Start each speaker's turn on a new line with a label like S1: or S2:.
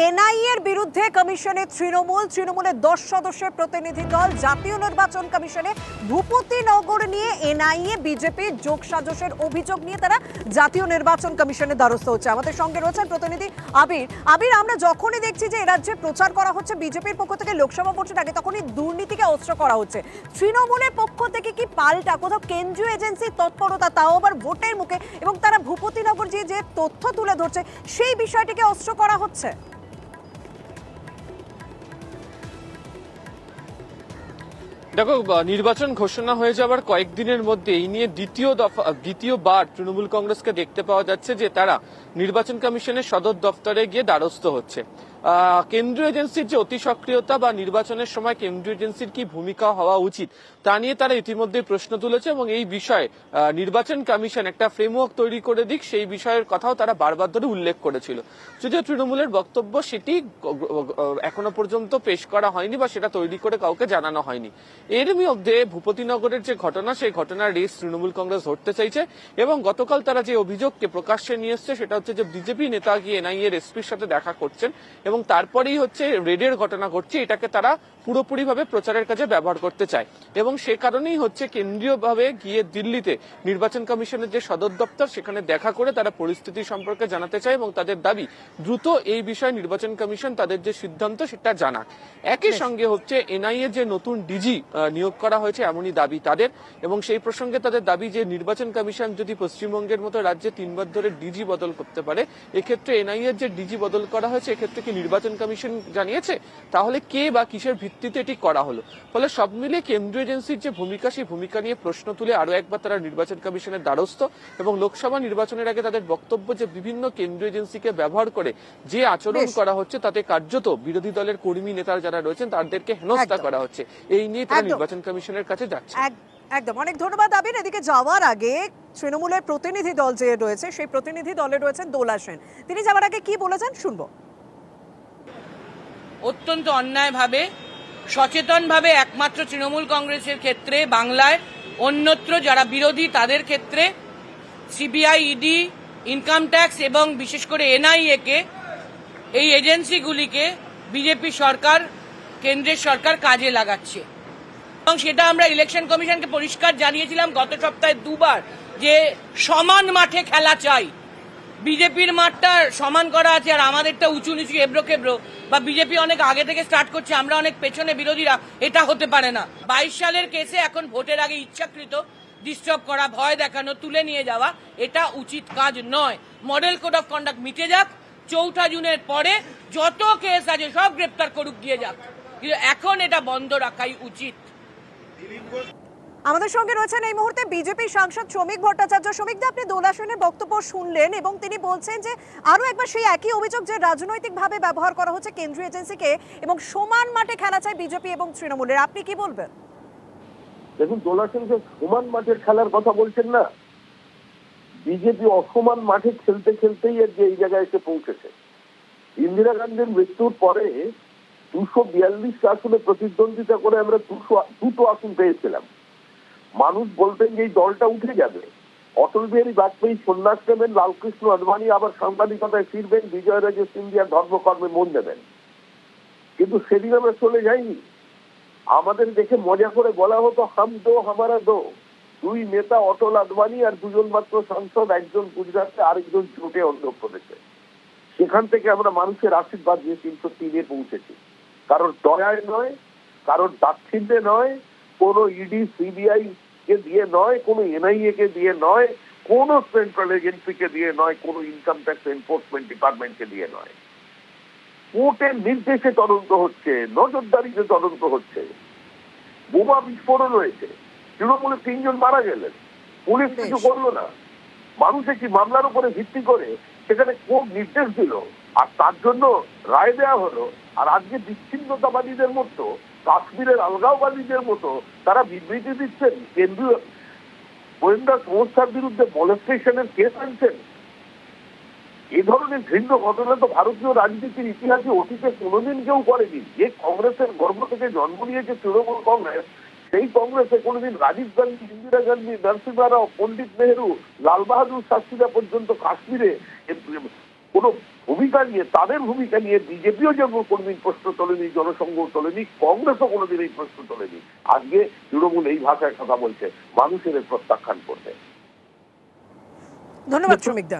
S1: NIA এর বিরুদ্ধে কমিশনে তৃণমূল, তৃণমূলের দশ সদস্যের প্রতিনিধি দল, জাতীয় নির্বাচন কমিশনে ভূপতিনগর নিয়ে এনআইএ, বিজেপি যোগ সাজসের অভিযোগ নিয়ে তারা জাতীয় নির্বাচন কমিশনের দ্বারস্থ হচ্ছে। আমাদের সঙ্গে রয়েছেন প্রতিনিধি আবির। আবির, আমরা যখনই দেখছি যে রাজ্যে প্রচার করা হচ্ছে, বিজেপির পক্ষ থেকে লোকসভা ভোটের আগে তখনই দুর্নীতিকে অস্ত্র করা হচ্ছে। তৃণমূলের পক্ষ থেকে কি পাল্টা, কোথাও কেন্দ্রীয় এজেন্সির তৎপরতা, তাও আবার ভোটের মুখে? এবং তারা ভূপতিনগর যে যে তথ্য তুলে ধরছে, সেই বিষয়টিকে অস্ত্র করা হচ্ছে?
S2: দেখো নির্বাচন ঘোষণা হয়ে যাওয়ার কয়েকদিনের মধ্যে এই নিয়ে দ্বিতীয় দফা দ্বিতীয়বার তৃণমূল কংগ্রেসকে দেখতে পাওয়া যাচ্ছে যে তারা নির্বাচন কমিশনের সদর দফতরে গিয়ে দ্বারস্থ হচ্ছে। কেন্দ্রীয় এজেন্সির যে অতি সক্রিয়তা বা নির্বাচনের সময় কেন্দ্রীয় এজেন্সির কি ভূমিকা হওয়া উচিত, তা নিয়ে তারা ইতিমধ্যে প্রশ্ন তুলেছে এবং এই বিষয়ে নির্বাচন কমিশন একটা ফ্রেমওয়ার্ক তৈরি করে দিক, সেই বিষয়ের কথাও তারা বারবার ধরে উল্লেখ করেছিল। যদিও তৃণমূলের বক্তব্য সেটি এখনও পর্যন্ত পেশ করা হয়নি বা সেটা তৈরি করে কাউকে জানানো হয়নি। এর মধ্যে ভূপতিনগরের যে ঘটনা, সেই ঘটনার রেস তৃণমূল কংগ্রেস ধরতে চাইছে এবং গতকাল তারা যে অভিযোগকে প্রকাশ্যে নিয়ে এসছে, সেটা হচ্ছে যে বিজেপি নেতা গিয়ে এনআইএ এর এসপির সাথে দেখা করছেন এবং তারপরেই হচ্ছে রেডের ঘটনা ঘটছে এটাকে তারা পুরোপুরিভাবে প্রচারের কাজে ব্যবহার করতে চায়। এবং সে কারণেই হচ্ছে কেন্দ্রীয়ভাবে গিয়ে দিল্লিতে নির্বাচন কমিশনের যে সদর দপ্তর সেখানে দেখা করে তারা পরিস্থিতি সম্পর্কে জানাতে চায় এবং তাদের দাবি দ্রুত এই বিষয়ে নির্বাচন কমিশন তাদের যে সিদ্ধান্ত সেটা জানাক। একই সঙ্গে হচ্ছে এনআইএ যে নতুন ডিজি নিয়োগ করা হয়েছে এমনই দাবি তাদের। এবং সেই প্রসঙ্গে তাদের দাবি যে নির্বাচন কমিশন যদি পশ্চিমবঙ্গের মতো রাজ্যে তিনবার ধরে ডিজি বদল করতে পারে এক্ষেত্রে এনআইএ যে ডিজি বদল করা হয়েছে এক্ষেত্রে কি নির্বাচন কমিশন জানিয়েছে তাহলে কে বা কিসের ভিত্তিতে এটি করা হলো? ফলে সব মিলিয়ে কেন্দ্রীয় এজেন্সির যে ভূমিকা সেই ভূমিকা নিয়ে প্রশ্ন তুলে আরও একবার তারা নির্বাচন কমিশনের দ্বারস্থ এবং লোকসভা নির্বাচনের আগে তাদের বক্তব্য যে বিভিন্ন কেন্দ্রীয় এজেন্সিকে ব্যবহার করে যে আচরণ করা হচ্ছে তাতে কার্যত বিরোধী দলের কর্মী নেতারা যারা রয়েছেন তাদেরকে হেনস্থা করা হচ্ছে। এই নিয়ে তারা নির্বাচন কমিশনের কাছে যাচ্ছে।
S1: একদম। অনেক ধন্যবাদ আবির। এদিকে যাওয়ার আগে তৃণমূলের প্রতিনিধি দল যে রয়েছে সেই প্রতিনিধি দলে রয়েছেন দোলা সেন। তিনি যাওয়ার আগে কি বলেছেন? শুনব।
S3: অত্যন্ত অন্যায়ভাবে, সচেতনভাবে একমাত্র তৃণমূল কংগ্রেসের ক্ষেত্রে, বাংলায় অন্যত্র যারা বিরোধী তাদের ক্ষেত্রে সিবিআই, ইডি, ইনকাম ট্যাক্স এবং বিশেষ করে এনআইএ কে এই এজেন্সিগুলিকে বিজেপি সরকার, কেন্দ্রের সরকার কাজে লাগাচ্ছে। এবং সেটা আমরা ইলেকশন কমিশনকে পরিষ্কার জানিয়েছিলাম গত সপ্তাহে দুবার যে সমান মাঠে খেলা চাই। বিজেপির মাঠটা সমান করা আছে আর আমাদেরটা উঁচু নিচু এবড়ো খেবড়ো। বা বিজেপি অনেক আগে থেকে স্টার্ট করছে, আমরা অনেক পেছনে বিরোধীরা, এটা হতে পারে না। বাইশ সালের কেসে এখন ভোটের আগে ইচ্ছাকৃত ডিস্টার্ব করা, ভয় দেখানো, তুলে নিয়ে যাওয়া, এটা উচিত কাজ নয়। মডেল কোড অফ কন্ডাক্ট মিটে যাক, চৌঠা জুনের পরে যত কেস আছে সব গ্রেপ্তার করুক দিয়ে যাক। কিন্তু এখন এটা বন্ধ রাখাই উচিত।
S1: আমাদের সঙ্গে রয়েছেন এই মুহূর্তে বিজেপি সাংসদ শ্রমিক ভট্টাচার্য। শ্রমিক দা আপনি দোলা বক্তব্য শুনলেন এবং তিনি বলছেন যে আরও একবার সেই একই অভিযোগ যে রাজনৈতিকভাবে ব্যবহার করা হচ্ছে কেন্দ্রীয় এজেন্সিকে এবং সমান মাঠে খেলা চায় বিজেপি এবং তৃণমূলের। আপনি কি বলবেন?
S4: দেখুন দোলা সেনকে সমান মাঠের খেলার কথা বলছেন না, বিজেপি অসমান মাঠে খেলতে খেলতেই আর যে এই জায়গায় এসে পৌঁছেছে। ইন্দিরা গান্ধীর মৃত্যুর পরে দুশো বিয়াল্লিশ আসনে প্রতিদ্বন্দ্বিতা করে আমরা দুশো, দুটো আসন পেয়েছিলাম। মানুষ বলতেন যে এই দলটা উঠে যাবে। অটল বিহারী বাজপেয়ী সন্ন্যাস নেবেন লালকৃষ্ণ আদবানি, আবার সাংবাদিকতায় ফিরবেন বিজয় রাজে সিন্ধিয়া ধর্মকর্মে মন দেবেন। কিন্তু সেদিন আমরা চলে যাইনি। আমাদের দেখে মজা করে বলা হতো, হাম দো, হামারা দো। দুই নেতা, অটল আদবানি আর দুজন মাত্র সাংসদ, একজন গুজরাটে, আরেকজন চোটে অন্ধ্রপ্রদেশে। সেখান থেকে আমরা মানুষের আশীর্বাদ নিয়ে তিনশো তিনে পৌঁছেছি। কারোর দয়ায় নয়, কারোর দাক্ষিণ্যে নয়, কোন ইডি, সিবিআই কে দিয়ে নয় কোন এনআইএ কে দিয়ে নয় কোন সেন্ট্রাল এজেন্সিকে দিয়ে নয় কোন ইনকাম ট্যাক্স এনফোর্সমেন্ট ডিপার্টমেন্টকে দিয়ে নয়। কোর্টের নির্দেশে তদন্ত হচ্ছে নজরদারিতে তদন্ত হচ্ছে। বোমা বিস্ফোরণ হয়েছে তৃণমূলে তিনজন মারা গেলেন। পুলিশ কিছু করল না। মানুষ একটি মামলার উপরে ভিত্তি করে সেখানে কোর্ট নির্দেশ দিল? আর তার জন্য রায় দেওয়া হলো আর আজকে বিচ্ছিন্নতাবাদীদের মতো, কাশ্মীরের আলগাওবাদীদের মতো তারা বিবৃতি দিচ্ছেন, কেন্দ্রীয় গোয়েন্দা সংস্থার বিরুদ্ধে মলেস্টেশনের কেস আনছেন। এই ধরনের ঘৃণ্য ঘটনা তো ভারতীয় রাজনীতির ইতিহাসে অতীতে কোনোদিন কেউ করেনি। যে কংগ্রেসের গর্ভ থেকে জন্ম নিয়েছে তৃণমূল কংগ্রেস, সেই কংগ্রেসে কোনোদিন রাজীব গান্ধী, ইন্দিরা গান্ধী নরসিংহ রাও পন্ডিত নেহেরু, লাল বাহাদুর শাস্ত্রীরা পর্যন্ত কাশ্মীরে কোনো ভূমিকা নিয়ে তাদের ভূমিকা নিয়ে বিজেপিও যে কোনদিন প্রশ্ন তোলেনি জনসংঘ তোলেনি কংগ্রেসও কোনোদিন এই প্রশ্ন তোলেনি। আজকে তৃণমূল এই ভাষায় কথা বলছে মানুষের প্রত্যাখ্যান করবে।
S1: ধন্যবাদ শ্রমিকদা।